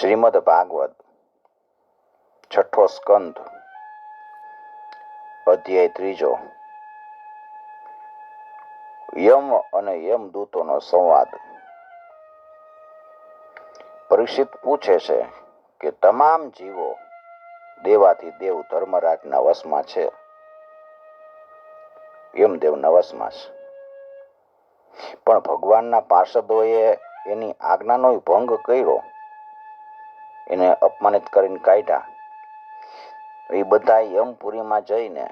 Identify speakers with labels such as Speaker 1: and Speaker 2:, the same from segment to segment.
Speaker 1: શ્રીમદ ભાગવત, છઠ્ઠો સ્કંદ, અધ્યાય ત્રીજો. યમ અને યમદૂતોનો સંવાદ. પરીક્ષિત પૂછે છે કે તમામ જીવો દેવાથી દેવ ધર્મરાજના વશમાં છે. યમદેવના વશમાં છે. પણ ભગવાનના પાર્ષદોએ એની આજ્ઞાનો ભંગ કર્યો. એને અપમાનિત કરીને કાઢ્યા. એ બધા યમપુરીમાં જઈને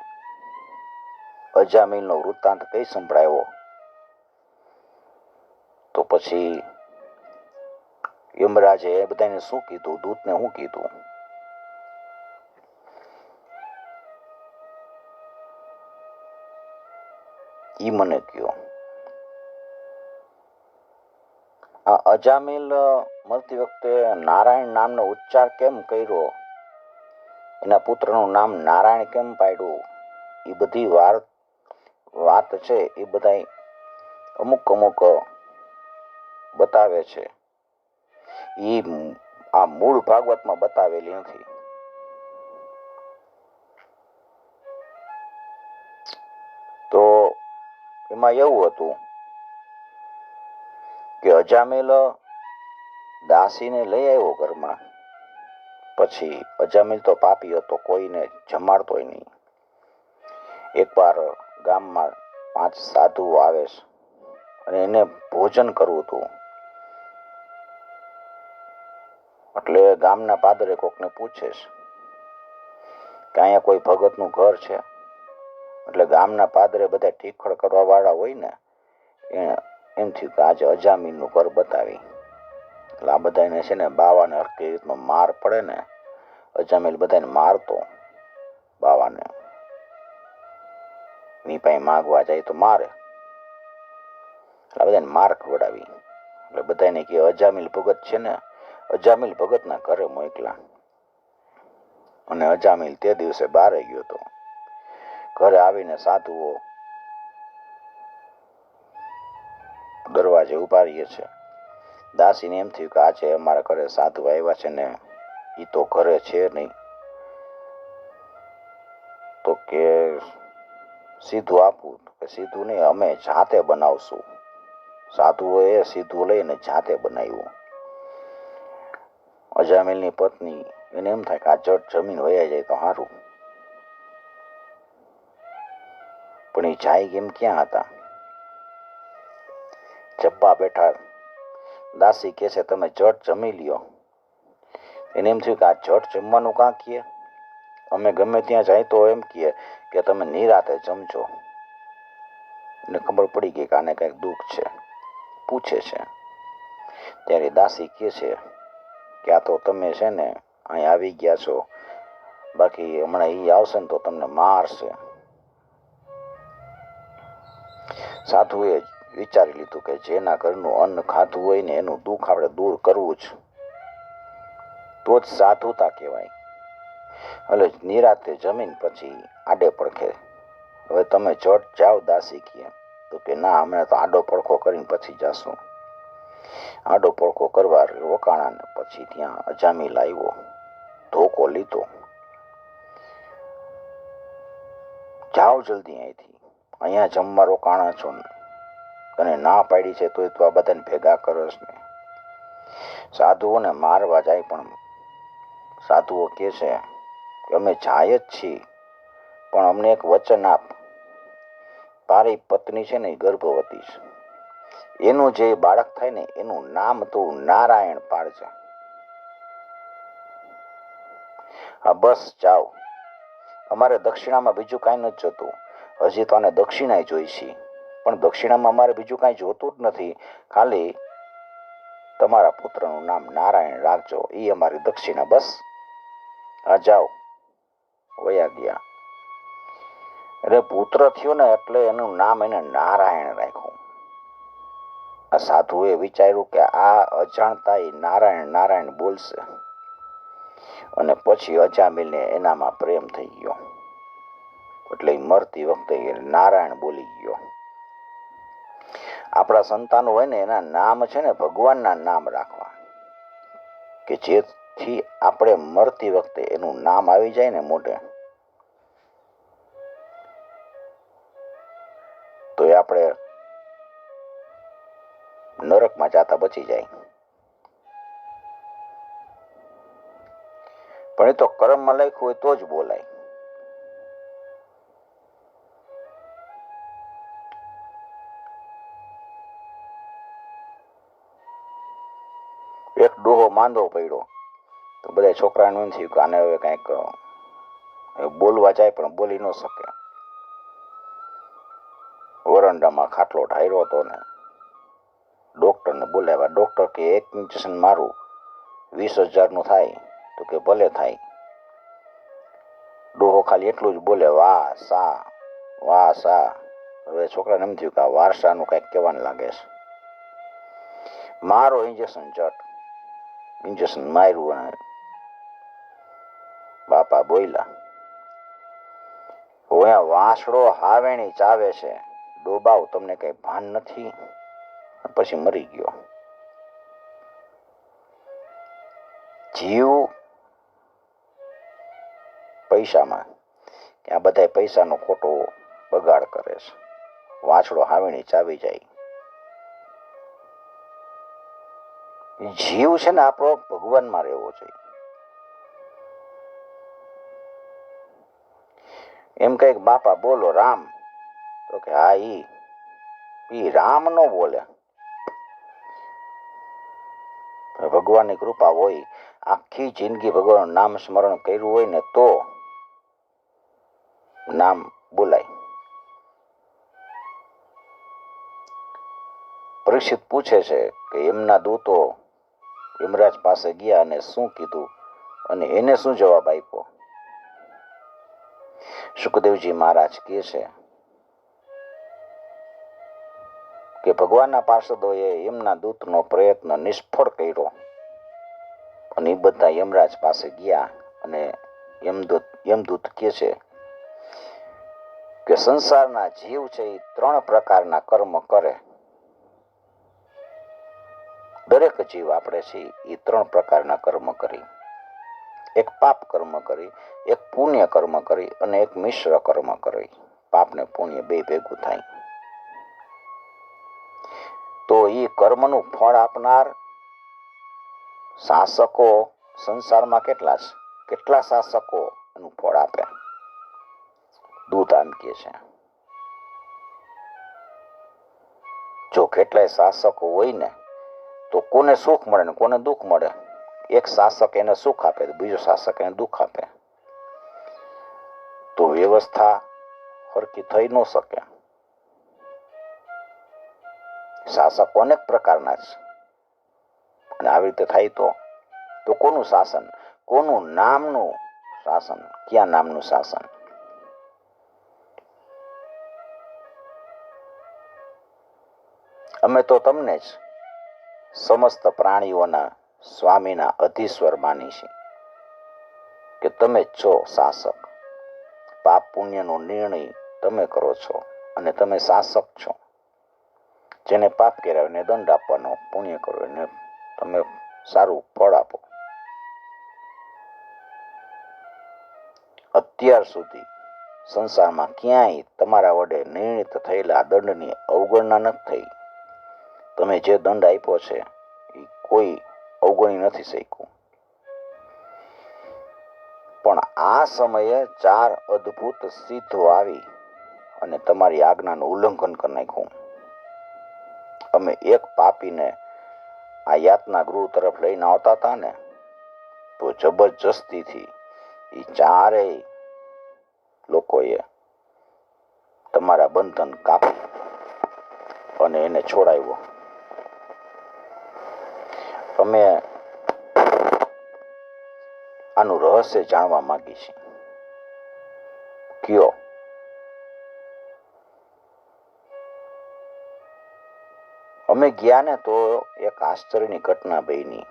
Speaker 1: અજામીલનો વૃત્તાંત કઈ સંભળાયો? તો પછી યમરાજે બધાને શું કીધું? દૂતને શું કીધું? ઈ મને કયો. અજામિલ મળતી વખતે નારાયણ નામનો ઉચ્ચાર કેમ કર્યો? એના પુત્રનું નામ નારાયણ કેમ પાડ્યું? એ બધી વાત વાત છે એ બધા અમુક અમુક બતાવે છે. એ આ મૂળ ભાગવતમાં બતાવેલી નથી. તો એમાં એવું હતું કે અજામેલ દાસીને લઈ આવ્યો ઘરમાં. પછી અજામિલ તો પાપી હતો, કોઈને જમાડતોય નહીં. એકવાર ગામમાં પાંચ સાધુઓ આવે છે અને એને ભોજન કરવું હતું. એટલે ગામના પાદરે કોકને પૂછે છે કે અહીંયા કોઈ ભગતનું ઘર છે? એટલે ગામના પાદરે બધા ટીખળ કરવા વાળા હોય ને એમ થયું કે આજે અજામીનનું ઘર બતાવી. એટલે આ બધાને છે ને બાવાને હરકી રીતનો માર પડે ને, અજામીલ બધાને મારતો, બાવાને. ની પાસે માગવા જાય તો મારે. એટલે બધાને માર ખવડાવી એટલે બધાને કે અજામીલ ભગત છે ને, અજામીલ ભગતના ઘરે મોકલા. અને અજામીલ તે દિવસે બારે ગયો હતો. ઘરે આવીને સાધુઓ દરવાજે ઊભા રહીએ છે. દાસીને એમ થયું કે આજે અમારા ઘરે સાધુ આવ્યા છે ને એ તો ઘરે છે નહીં. તો કે સીધું આપવું કે સીધું નહીં, અમે જાતે બનાવશું. સાધુઓએ સીધું લઈને જાતે બનાવ્યું. અજામિલની પત્ની એને એમ થાય કે આ જટ જમીન વયા જાય તો સારું પણ એ જાય કેમ ક્યાં હતા? ચપ્પા બેઠા. દાસી કે છે, તમે જટ જમી લ્યો. એને એમ થયું કે, આ જટ જમવાનું કાં કીએ? અમે ગમે ત્યાં જાય તો એમ કીએ કે, તમે નિરાતે જમજો. ને ખબર પડી ગઈ કે આને કંઈક દુઃખ છે. પૂછે છે. ત્યારે દાસી કહે છે કે, આ તો તમે છે ને અહીં આવી ગયા છો. બાકી હમણાં એ આવશે ને તો તમને મારશે. સાધુએ વિચારી લીધું કે જેના ઘરનું અન્ન ખાધું હોય ને એનું દુઃખ આપણે દૂર કરવું જ. તો જ સાધુતા કહેવાય. એટલે નિરાતે જમીન પછી આડે પડખે. હવે તમે જટ જાઓ દાસી કહે તો કે ના અમે તો આડો પડખો કરીને પછી જાશું. આડો પડખો કરવા રોકાણા ને પછી ત્યાં અજામી લાવ્યો ધોકો લીધો. જાઓ જલ્દી અહીંથી. અહીંયા જમવા રોકાણા છો ને. અને ના પાડી છે તોય તો આ બધાને ભેગા કરસ ને. સાધુઓને મારવા જાય પણ સાધુઓ કહે છે કે અમે જાય જ છીએ, પણ અમને એક વચન આપ. તારી પત્ની છે ને ગર્ભવતી છે. એનું જે બાળક થાય ને એનું નામ તું નારાયણ પાડજે. હા, બસ, જાઓ. અમારે દક્ષિણામાં બીજું કાંઈ નથી જોતું. હજી તો આને દક્ષિણાય જોઈ છે પણ દક્ષિણામાં અમારે બીજું કાંઈ જોતું જ નથી. ખાલી તમારા પુત્રનું નામ નારાયણ રાખજો. એ અમારી દક્ષિણા, બસ. હા, જાઓ. વયા ગયા. એટલે પુત્ર થયો ને એટલે એનું નામ એને નારાયણ રાખ્યું. આ સાધુએ વિચાર્યું કે આ અજાણતા નારાયણ નારાયણ બોલશે. અને પછી અજામિલને એનામાં પ્રેમ થઈ ગયો. એટલે મરતી વખતે નારાયણ બોલી ગયો. આપણા સંતાનો હોય ને, એના નામ છે ને, ભગવાનના નામ રાખવા. કે જેથી આપણે મરતી વખતે એનું નામ આવી જાય ને મોઢે. તો એ આપણે નરકમાં જાતા બચી જાય. પણ એ તો કર્મમાં લખ્યું હોય તો જ બોલાય. માંદો પડ્યો. તો બધા છોકરાને એમ થયું કે આને હવે કંઈક બોલવા જાય પણ બોલી ન શકે. વરંડામાં ખાટલો ઢાયરો હતો ને. ડૉક્ટરને બોલાવ્યા. ડૉક્ટર કે એક ઇન્જેક્શન મારું, વીસ હજારનું થાય, તો કે ભલે થાય. ડોહો ખાલી એટલું જ બોલે, વાહ, સા વાહ, સા. હવે છોકરાને એમ થયું કે આ વારસાનું કંઈક કહેવાનું લાગે છે. મારો ઇન્જેક્શન જટ ઇન્જેક્શન માર્યું અને બાપા બોયલા આ વાંસડો હાવેણી ચાવે છે. ડોબાવ તમને કઈ ભાન નથી. પછી મરી ગયો. જીવ પૈસામાં. આ બધા પૈસાનો ખોટો બગાડ કરે છે. વાંસડો હાવેણી ચાવી જાય. જીવ છે ને આપણો ભગવાનમાં રહેવો જોઈએ એમ કંઈક બાપા બોલો, રામ. તો કે, હા ઈ રામ નો બોલે. ભગવાનની કૃપા હોય, આખી જિંદગી ભગવાનનું નામ સ્મરણ કર્યું હોય ને તો નામ બોલાય. પરીક્ષિત પૂછે છે કે, એમના દૂતો યમરાજ પાસે ગયા અને શું કીધું? અને એને શું જવાબ આપ્યો? સુખદેવજી મહારાજ કહે છે કે ભગવાનના પાર્ષદોએ એમના દૂતનો પ્રયત્ન નિષ્ફળ કર્યો. અને એ બધા યમરાજ પાસે ગયા અને યમદૂત યમદૂત કહે છે કે સંસારના જીવ છે એ ત્રણ પ્રકારના કર્મ કરે. દરેક જીવ આપણે છે એ ત્રણ પ્રકારના કર્મ કરી. એક પાપ કર્મ કરી, એક પુણ્ય કર્મ કરી અને એક મિશ્ર કર્મ કરી. પાપ ને પુણ્ય બે ભેગું થાય. તો એ કર્મનું ફળ આપનાર શાસકો સંસારમાં કેટલા કેટલા શાસકો એનું ફળ આપે? દૂધ આમ કે છે. જો કેટલાય શાસકો હોય ને કોને સુખ મળે ને કોને દુઃખ મળે? એક શાસક એને સુખ આપે બીજો શાસક એને દુઃખ આપે. તો વ્યવસ્થા હરકી થઈ ન શકે. શાસક અનેક પ્રકારના છે. અને આવી રીતે થાય તો તો કોનું શાસન? કોનું નામનું શાસન? ક્યાં નામનું શાસન? અમે તો તમને જ સમસ્ત પ્રાણીઓના સ્વામીના અધીશ્વર માની છે કે તમે છો શાસક. પાપ પુણ્યનો નિર્ણય તમે કરો છો અને તમે શાસક છો. જેને પાપ કર્યા એને દંડ આપવાનો પુણ્ય કરો એને તમે સારું ફળ આપો. અત્યાર સુધી સંસારમાં ક્યાંય તમારા વડે નિર્ણિત થયેલા દંડની અવગણના નથી થઈ. તમે જે દંડ આપ્યો છે એ કોઈ અવગણી નથી શક્યું. પણ આ સમયે ચાર અદ્ભુત સિદ્ધો આવી અને તમારી આજ્ઞાનું ઉલ્લંઘન કરી નાખ્યું. અમે એક પાપીને આ યાતના ગૃહ તરફ લઈને આવતા હતા ને, તો જબરજસ્તીથી એ ચારેય લોકોએ તમારા બંધન કાપી અને એને છોડાવ્યો. અમે આનું રહસ્ય જાણવા માંગી છીએ. કયો? અમે ગયા ને તો એક આશ્ચર્યની ઘટના બની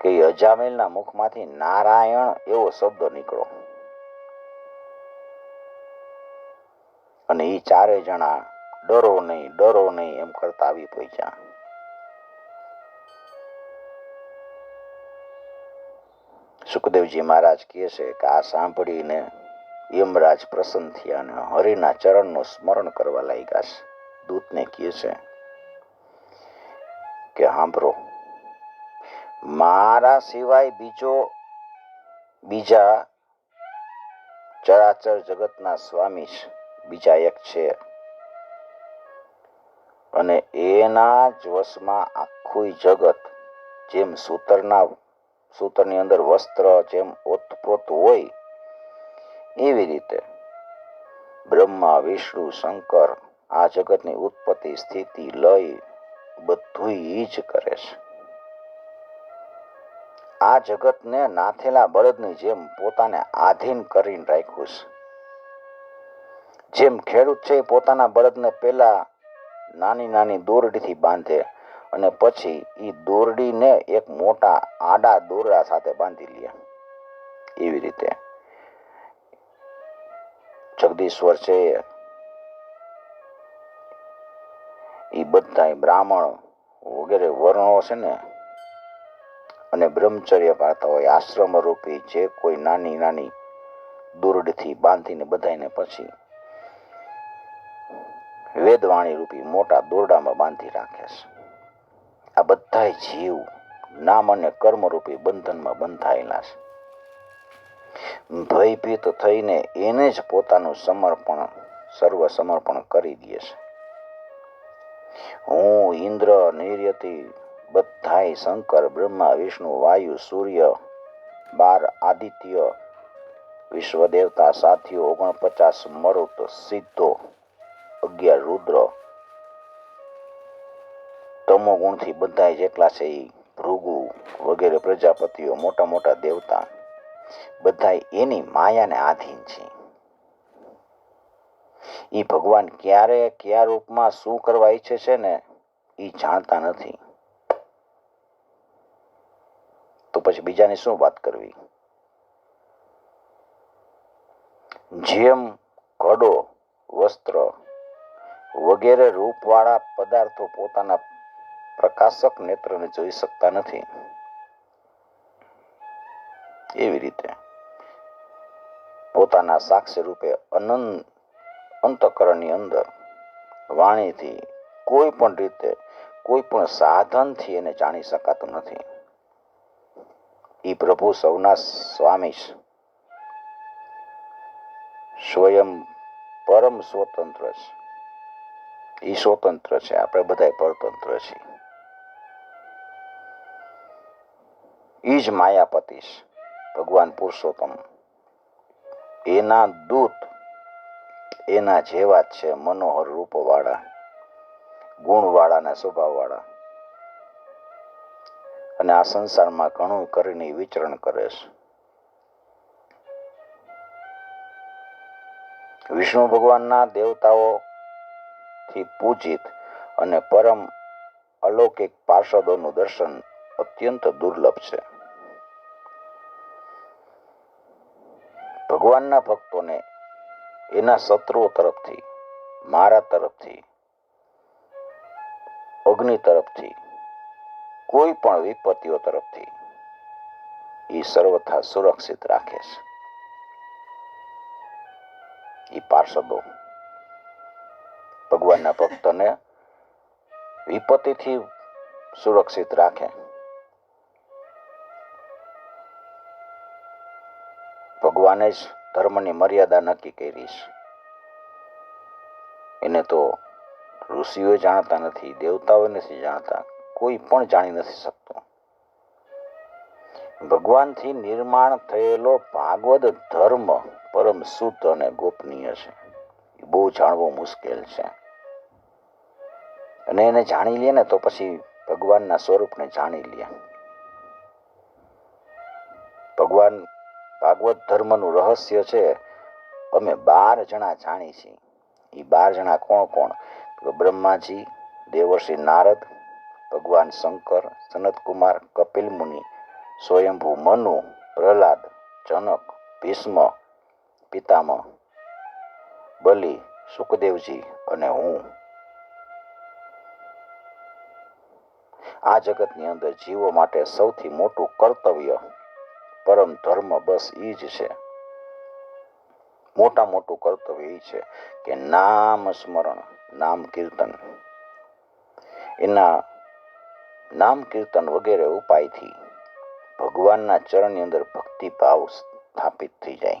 Speaker 1: કે અજામેલના મુખમાંથી નારાયણ એવો શબ્દ નીકળો. અને એ ચારે જણા ડરો નહીં ડરો નહીં એમ કરતા આવી પહોંચ્યા. સુખદેવજી મહારાજ કહે છે કે આ સાંભળીને યમરાજ પ્રસન્ન થયા અને હરિના ચરણનું સ્મરણ કરવા લાગ્યા છે. દૂતને કહે છે કે સાંભળો, મારા સિવાય બીજો બીજા ચરાચર જગતના સ્વામી છે. બીજા એક છે અને એના જ વશમાં આખું જગત જેમ સૂતરના સૂતરની અંદર વસ્ત્ર જેમ ઓતપ્રોત હોય, એવી રીતે બ્રહ્મા, વિષ્ણુ, શંકર આ જગતની ઉત્પત્તિ, સ્થિતિ, લય બધું ઈ જ કરે છે. આ જગતને નાથેલા બળદની જેમ પોતાને આધીન કરીને રાખ્યું છે. જેમ ખેડૂત છે પોતાના બળદને પેલા નાની નાની દોરડીથી બાંધે અને પછી એ દોરડીને એક મોટા આડા દોરડા સાથે બાંધી લે. એવી રીતે. જગદીશ્વર છે એ. બધા બ્રાહ્મણ વગેરે વર્ણો છે ને. અને બ્રહ્મચર્ય પાડતા હોય, આશ્રમ રૂપી જે કોઈ નાની નાની દોરડથી બાંધીને બધાને પછી વેદવાણી રૂપી મોટા દોરડામાં બાંધી રાખે છે. આ બધા જીવ નામ અને કર્મરૂપી બંધનમાં બંધાયેલા છે. ભયભીત થઈને એને જ પોતાનું સમર્પણ સર્વ સમર્પણ કરી દે છે. હું ઇન્દ્ર નિર્યતિ બધાય શંકર, બ્રહ્મા, વિષ્ણુ, વાયુ, સૂર્ય, બાર, આદિત્ય વિશ્વ દેવતા સાથીઓ, ઓગણપચાસ મરુત, સિદ્ધો, અગિયાર રુદ્ર તમો ગુણથી બધા જેટલા છે એ ભૃગુ વગેરે પ્રજાપતિઓ, મોટા મોટા દેવતા બધા એની માયાને આધીન છે. એ ભગવાન ક્યારે કયા રૂપમાં શું કરવા ઈચ્છે છે ને એ જાણતા નથી. તો પછી બીજાની શું વાત કરવી? જેમ ઘડો, વસ્ત્ર વગેરે રૂપવાળા પદાર્થો પોતાના પ્રકાશક નેત્રને જોઈ શકતા નથી. એવી રીતે પોતાના સાક્ષી રૂપે અનંત અંતકરણની અંદર વાણીથી કોઈ પણ રીતે કોઈ પણ સાધનથી એને જાણી શકાતું નથી. એ પ્રભુ સૌના સ્વામી સ્વયં પરમ સ્વતંત્ર છે. એ સ્વતંત્ર છે. આપણે બધા પરતંત્ર છીએ. એ જ માયાપતિ ભગવાન પુરુષોત્તમ. એના દૂત એના જેવા જ છે, મનોહર રૂપવાળા ગુણવાળા ને સ્વભાવવાળા. અને આ સંસારમાં ઘણું કરીને વિચરણ કરે છે. વિષ્ણુ ભગવાનના દેવતાઓથી પૂજિત અને પરમ અલૌકિક પાર્ષદોનું દર્શન અત્યંત દુર્લભ છે. ભગવાનના ભક્તોને એના શત્રુઓ તરફથી, મારા તરફથી, અગ્નિ તરફથી, કોઈ પણ વિપત્તિઓ તરફથી એ સર્વથા સુરક્ષિત રાખે છે. એ પાર્ષદો ભગવાનના ભક્તને વિપત્તિથી સુરક્ષિત રાખે. ભગવાને જ ધર્મની મર્યાદા નક્કી કરી છે. એને તો ઋષિઓ જાણતા નથી, દેવતાઓ નથી જાણતા, કોઈ પણ જાણી નથી શકતો. ભગવાનથી નિર્માણ થયેલો ભાગવત ધર્મ પરમ શુદ્ધ અને ગોપનીય છે. એ બહુ જાણવું મુશ્કેલ છે. અને એને જાણી લે ને તો પછી ભગવાનના સ્વરૂપને જાણી લે. ભગવાન ભાગવત ધર્મનું રહસ્ય છે, અમે બાર જણા જાણી છીએ. એ બાર જણા કોણ કોણ? બ્રહ્માજી, દેવર્ષિ નારદ, ભગવાન શંકર સનત કુમાર કપિલ મુનિ સ્વયંભૂ મનુ, પ્રહલાદ, જનક, ભીષ્મ, પિતામહ, બલિ, સુખદેવજી અને હું. આ જગતની અંદર જીવો માટે સૌથી મોટું કર્તવ્ય પરમ ધર્મ બસ એ જ છે. મોટા મોટું કર્તવ્ય એ છે કે નામ સ્મરણ, નામ કીર્તન. એના નામ કીર્તન વગેરે ઉપાયથી ભગવાનના ચરણની અંદર ભક્તિ ભાવ સ્થાપિત થઈ જાય.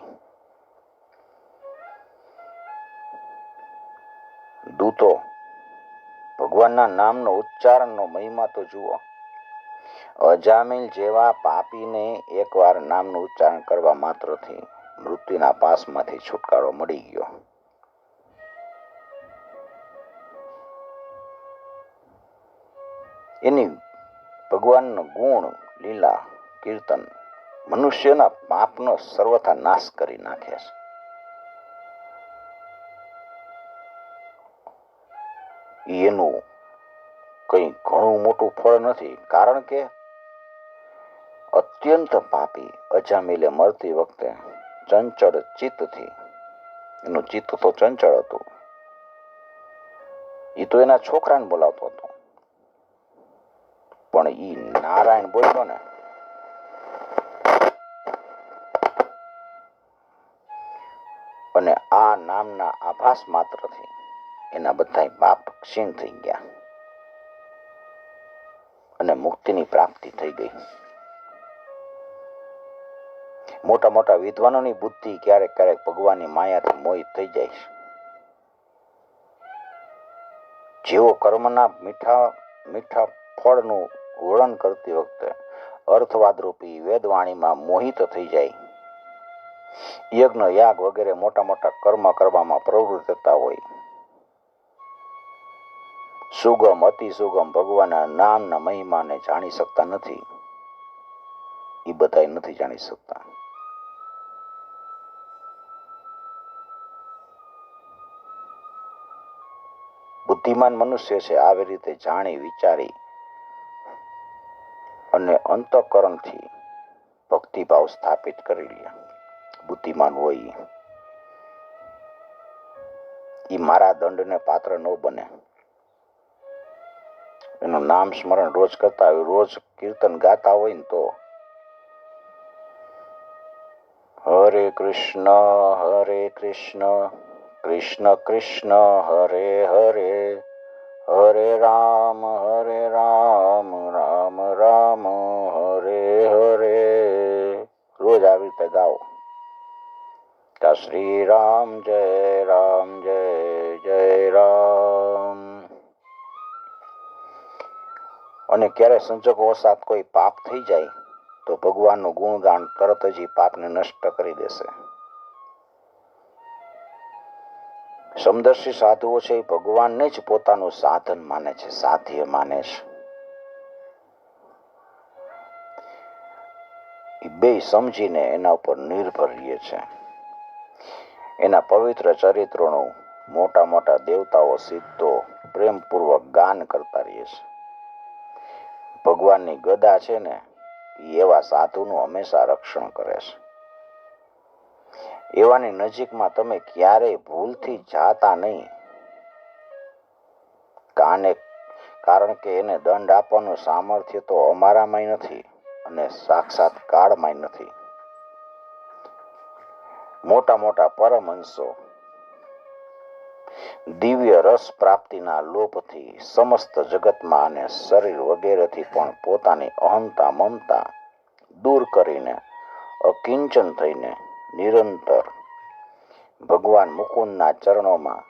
Speaker 1: દૂતો, ભગવાનના નામનો ઉચ્ચારણનો મહિમા તો જુઓ. અજામિલ જેવા પાપીને એકવાર નામનું ઉચ્ચારણ કરવા માત્રથી મૃત્યુના પાસમાંથી છુટકારો મળી ગયો. એની ભગવાનનો ગુણ, લીલા, કીર્તન મનુષ્યના પાપનો સર્વથા નાશ કરી નાખે છે. એનું કંઈ ઘણું મોટું ફળ નથી, કારણ કે અત્યંત પાપી, અજામીલે મરતી વખતે ચંચળ ચિત્તથી, એનું ચિત્ત તો ચંચળ હતું. એ તો એના છોકરાને બોલાવતો હતો. પણ ઈ નારાયણ બોલ્યો ને, અને આ નામના આભાસ માત્રથી એના બધા પાપ ક્ષીણ થઈ ગયા. અને મુક્તિની પ્રાપ્તિ થઈ ગઈ. મોટા મોટા વિદ્વાનોની બુદ્ધિ ક્યારેક ક્યારેક ભગવાનની માયાથી મોહિત થઈ જાય છે. જેઓ કર્મના મીઠા મીઠા ફળનું વર્ણન કરતી વખતે અર્થવાદરૂપી વેદવાણીમાં મોહિત થઈ જાય. યજ્ઞ, યાગ વગેરે મોટા મોટા કર્મ કરવામાં પ્રવૃત્ત થતા હોય. સુગમ, અતિ સુગમ ભગવાનના નામના મહિમાને જાણી શકતા નથી. એ બધા નથી જાણી શકતા. બુદ્ધિમાન મનુષ્ય છે, આવી રીતે જાણી, વિચારી અને અંતઃકરણથી ભક્તિભાવ સ્થાપિત કરી લે. બુદ્ધિમાન હોય એ મારા દંડને પાત્ર ન બને. એનું નામ સ્મરણ રોજ કરતા હોય, રોજ કીર્તન ગાતા હોય ને તો. હરે કૃષ્ણ હરે કૃષ્ણ કૃષ્ણ કૃષ્ણ, હરે હરે હરે રામ હરે રામ રામ રામ, હરે હરે. રોજ આવી રીતે ગાઓ. શ્રી રામ જય રામ જય જય રામ. અને ક્યારે સંજોગોવશાત કોઈ પાપ થઈ જાય, તો ભગવાનનું ગુણગાન તરત જ પાપને નષ્ટ કરી દેશે. સમદર્શી સાધુઓ છે, એ ભગવાનને જ પોતાનું સાધન માને છે, સાધ્ય માને છે. બે સમજીને એના ઉપર નિર્ભર રહીએ છે. એના પવિત્ર ચરિત્રોનું મોટા મોટા દેવતાઓ સિદ્ધો પ્રેમપૂર્વક ગાન કરતા રહીએ છે. ભગવાનની ગદા છે ને એવા સાધુનું હંમેશા રક્ષણ કરે છે. એવાની નજીકમાં તમે ક્યારેય ભૂલથી જાતા નહીં. કાને, કારણ કે એને દંડ આપવાનું સામર્થ્ય તો અમારામાંય નથી અને સાક્ષાત કાળમાંય નથી. મોટા મોટા પરમહંસો દિવ્ય રસ પ્રાપ્તિના લોભથી સમસ્ત જગતમાં અને શરીર વગેરેથી પણ પોતાની અહંતા મમતા દૂર કરીને અકિંચન થઈને નિરંતર ભગવાન મુકુંદના ચરણોમાં,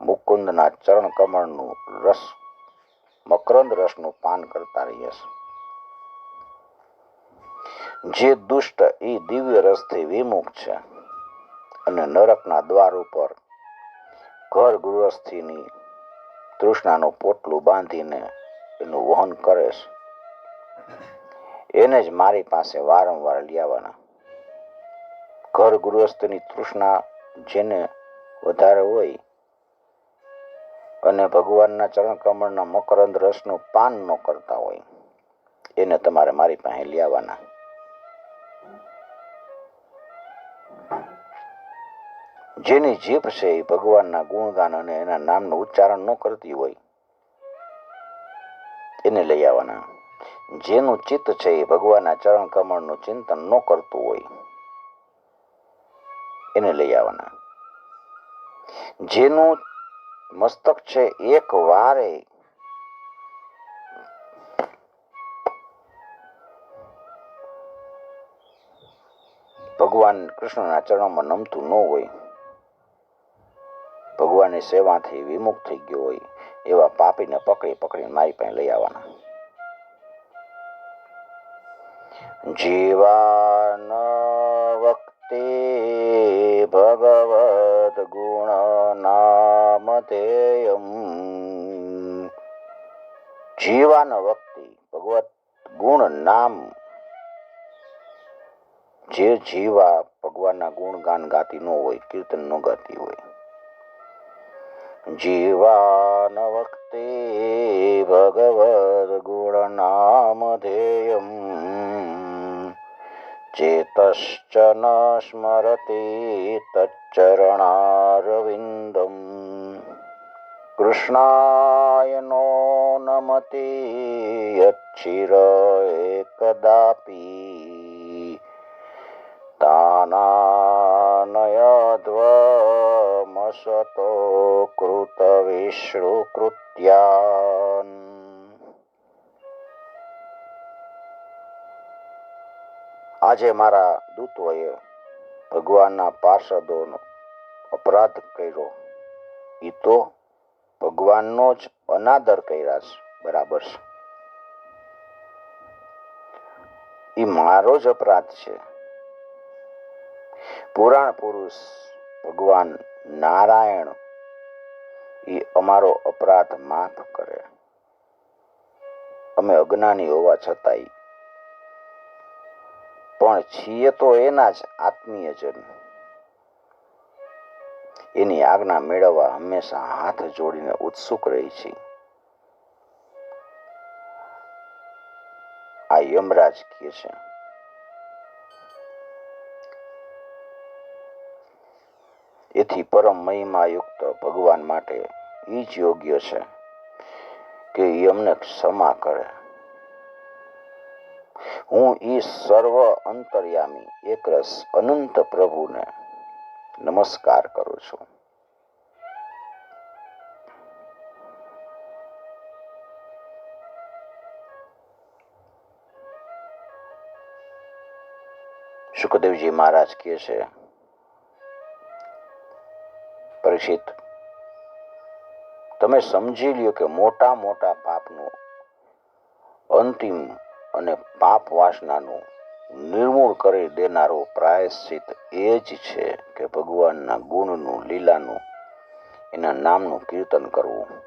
Speaker 1: મુકુંદના ચરણ કમળનું રસ, મકરંદ રસનું પાન કરતા રહીએ જે દુષ્ટ એ દિવ્ય રસથી વિમુખ છે અને નરકના દ્વાર ઉપર ઘર ગૃહસ્થીની તૃષ્ણાનું પોટલું બાંધીને એનું વહન કરે છે એને જ મારી પાસે વારંવાર લાવવાના ઘર ગૃહસ્થની તૃષ્ણા જેને વધારે હોય અને ભગવાનના ચરણ કમળના મકરંદ રસનું પાન ન કરતા હોય, એને તમારે મારી પાસે લાવવાના જેની જીભ છે એ ભગવાનના ગુણગાન અને એના નામનું ઉચ્ચારણ ન કરતી હોય, એને લઈ આવવાના. જેનું ચિત્ત છે એ ભગવાનના ચરણ કમળનું ચિંતન ન કરતું હોય, એને લઈ આવવાના. જેનું મસ્તક છે એક વારે ભગવાન કૃષ્ણના ચરણમાં નમતું ન હોય ભગવાનની સેવાથી વિમુખ થઈ ગયો હોય એવા પાપીને પકડી પકડીને મારી પાસે લઈ આવવાના. જીવાન વક્તિ ભગવદ ગુણ નામ ધેયમ જીવાન વક્તિ ભગવત ગુણ નામ. જે જીવા ભગવાનના ગુણ ગાન ગાતી ન હોય, કીર્તન ન ગાતી હોય. જીવાન વક્તે ભગવદ ગુણ નામ ધેયમ ચેતશ્ચ ન સ્મરતિ તચ્ચરણારવિંદમ કૃષ્ણાય નો નમતે યચ્છિર એકદાપી તાનાનયધ્વમસતો કૃત વિશ્રુકૃત્યાન આજે મારા દૂતોએ ભગવાનના પાર્ષદોનો અપરાધ કર્યો. એ તો ભગવાનનો જ અનાદર કર્યા છે, બરાબર છે? એ મારો જ અપરાધ છે. પુરાણ પુરુષ ભગવાન નારાયણ એ અમારો અપરાધ માફ કરે. અમે અજ્ઞાની હોવા છતાંય. પણ છીએ તો એના જ આત્મીયજન એની આજ્ઞા મેળવવા હંમેશા હાથ જોડીને ઉત્સુક રહી છે. આ યમરાજ કહે છે એથી પરમ મહિમાયુક્ત ભગવાન માટે એ જ યોગ્ય છે કે એ ક્ષમા કરે. હું એ સર્વ અંતર્યામી, એકરસ, અનંત પ્રભુને નમસ્કાર કરું છું. સુખદેવજી મહારાજ કહે છે પરીક્ષિત તમે સમજી લ્યો કે મોટા મોટા પાપનું અંતિમ અને પાપ વાસનાનું નિર્મૂળ કરી દેનારો પ્રાયશ્ચિત એ જ છે કે ભગવાનના ગુણનું, લીલાનું, એના નામનું કીર્તન કરવું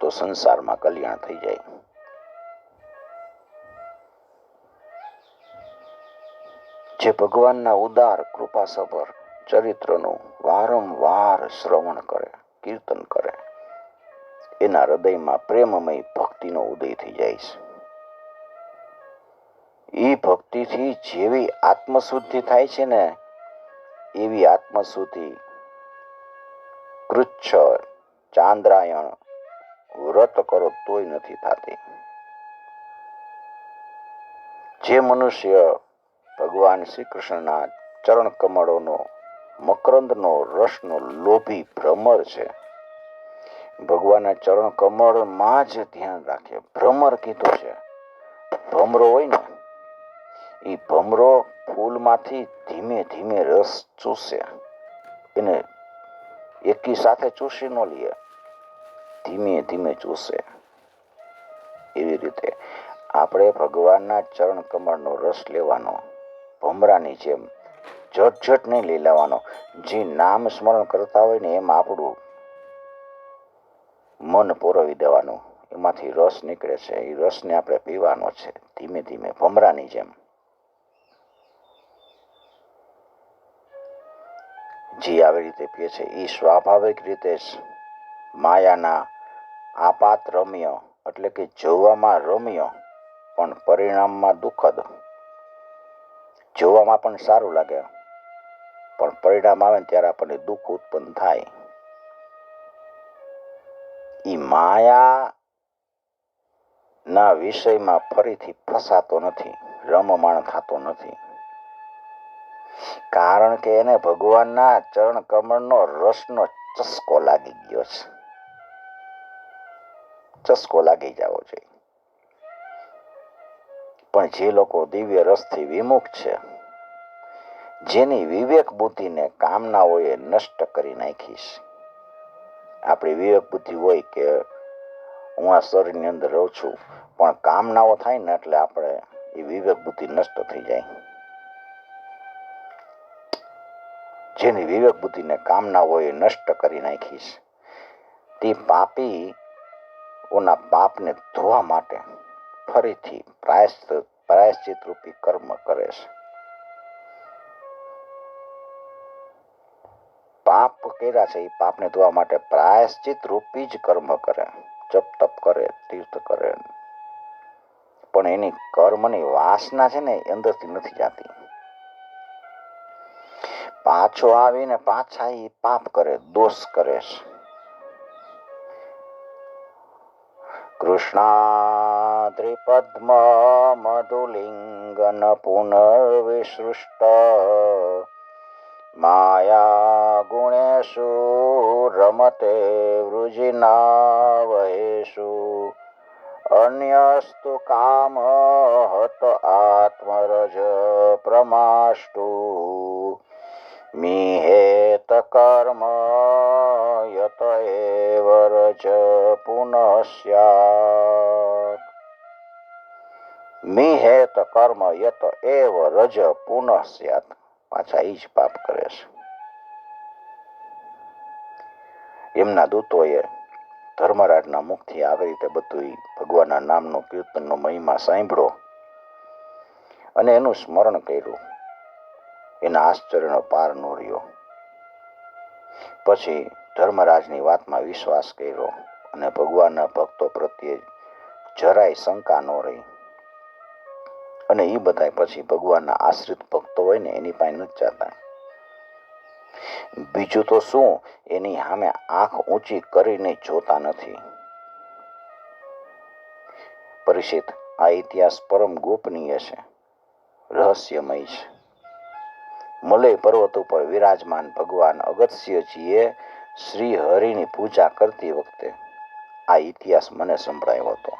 Speaker 1: તો સંસારમાં કલ્યાણ થઈ જાય. જે ભગવાનના ઉદાર કૃપાસભર ચરિત્રનું વારંવાર શ્રવણ કરે, કીર્તન કરે. એના હૃદયમાં પ્રેમમય ભક્તિનો ઉદય થઈ જાય છે. એ ભક્તિથી જેવી આત્મશુદ્ધિ થાય છે ને, એવી આત્મશુદ્ધિ કૃચ્છ, ચાંદ્રાયણ, વ્રત કરો તોય નથી થતી. જે મનુષ્ય ભગવાન શ્રી કૃષ્ણના ચરણ કમળોનો મકરંદનો રસનો લોભી ભ્રમર છે. ભગવાનના ચરણ કમળમાં જ ધ્યાન રાખે. ભ્રમર કીધું છે. ભમરો હોય ને, એ ભમરો ફૂલમાંથી ધીમે ધીમે રસ ચૂસે. એને એકી સાથે ચૂસી ન લે. ધીમે ધીમે ચૂસે. એવી રીતે આપણે ભગવાનના ચરણ કમળનો રસ લેવાનો ભમરાની જેમ ઝટ ઝટ નહીં લઈ લેવાનો. જે નામ સ્મરણ કરતા હોય ને એમ આપણું મન પોરવી દેવાનું. એમાંથી રસ નીકળે છે. એ રસને આપણે પીવાનો છે. ધીમે ધીમે, ભમરાની જેમ. જે આવી રીતે પીએ છે, એ સ્વાભાવિક રીતે જ માયાના આપાત રમ્ય એટલે કે જોવામાં રમ્ય, પણ પરિણામમાં દુઃખદ. જોવામાં પણ સારું લાગે. પણ પરિણામ આવે ને ત્યારે આપણને દુઃખ ઉત્પન્ન થાય. એ માયા ના વિષયમાં ફરીથી ફસાતો નથી, રમમાણ થતો નથી. કારણ કે એને ભગવાનના ચરણ કમળનો રસનો ચસ્કો લાગી ગયો છે. ચસ્કો લાગી જવો જોઈએ પણ જે લોકો દિવ્ય રસથી વિમુખ છે જેની વિવેક બુદ્ધિને કામનાઓએ નષ્ટ કરી નાખીશ. આપણી વિવેક બુદ્ધિ હોય કે હું આ શરીરની અંદર રહું છું, પણ કામનાઓ થાય ને એટલે આપણે એ વિવેક બુદ્ધિ નષ્ટ થઈ જાય. જેની વિવેક બુદ્ધિને કામનાઓએ નષ્ટ કરી નાખીશ, તે પાપી ઓના પાપને ધોવા માટે ફરીથી પ્રાયશ્ચિત પ્રાયશ્ચિત રૂપી કર્મ કરે છે. કર્યા છે એ પાપને ધોવા માટે પ્રાયશ્ચિત રૂપી જ કર્મ કરે જપ તપ કરે, તીર્થ કરે. પણ એની કર્મની વાસના છે ને અંદરથી નથી જાતી. પાછો આવીને પાછા એ પાપ કરે, દોષ કરે કૃષ્ણાદ્રિપદ્મ મધુલિંગન પુનર્વિસૃષ્ટ, માયા ગુણેશુ રમતે વૃજિનાવહેશુ અન્યસ્તુ કામ હત આત્મરજ પ્રમાષ્ટુ. મિહેત કર્મ યત એવ રજ પુનઃ સ્યાત મિહેત કર્મ યત એવ રજ પુનઃ પાછા એ જ પાપ કરે છે. એમના દૂતોએ ધર્મરાજના મુખથી આવી રીતે બધું ભગવાનના નામનો કીર્તનનો મહિમા સાંભળ્યો અને એનું સ્મરણ કર્યું. એના આશ્ચર્યનો પાર ન રહ્યો. પછી ધર્મરાજની વાતમાં વિશ્વાસ કર્યો અને ભગવાનના ભક્તો પ્રત્યે જરાય શંકા ન રહી. અને એ બધા પછી ભગવાનના આશ્રિત ભક્તો હોય ને એની પાસે નથી જતા. બીજું તો શું? એની સામે આંખ ઊંચી કરીને જોતા નથી. પરિચિત આ ઇતિહાસ પરમ ગોપનીય છે. રહસ્યમય છે. મલય પર્વત ઉપર વિરાજમાન ભગવાન અગત્યજીએ શ્રી હરિની પૂજા કરતી વખતે આ ઇતિહાસ મને સંભળાયો હતો.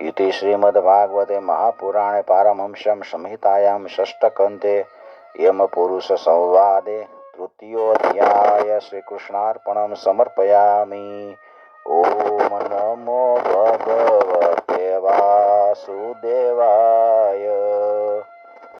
Speaker 1: ઇતિ શ્રીમદ ભાગવતે મહાપુરાણે પારમહંસ્યમ સંહિતાયામ ષષ્ઠકંતે એમ પુરુષ સંવાદે તૃતીયોધ્યાય શ્રીકૃષ્ણાર્પણમ સમર્પયામી ઓમ નમો ભગવતે વાસુદેવાય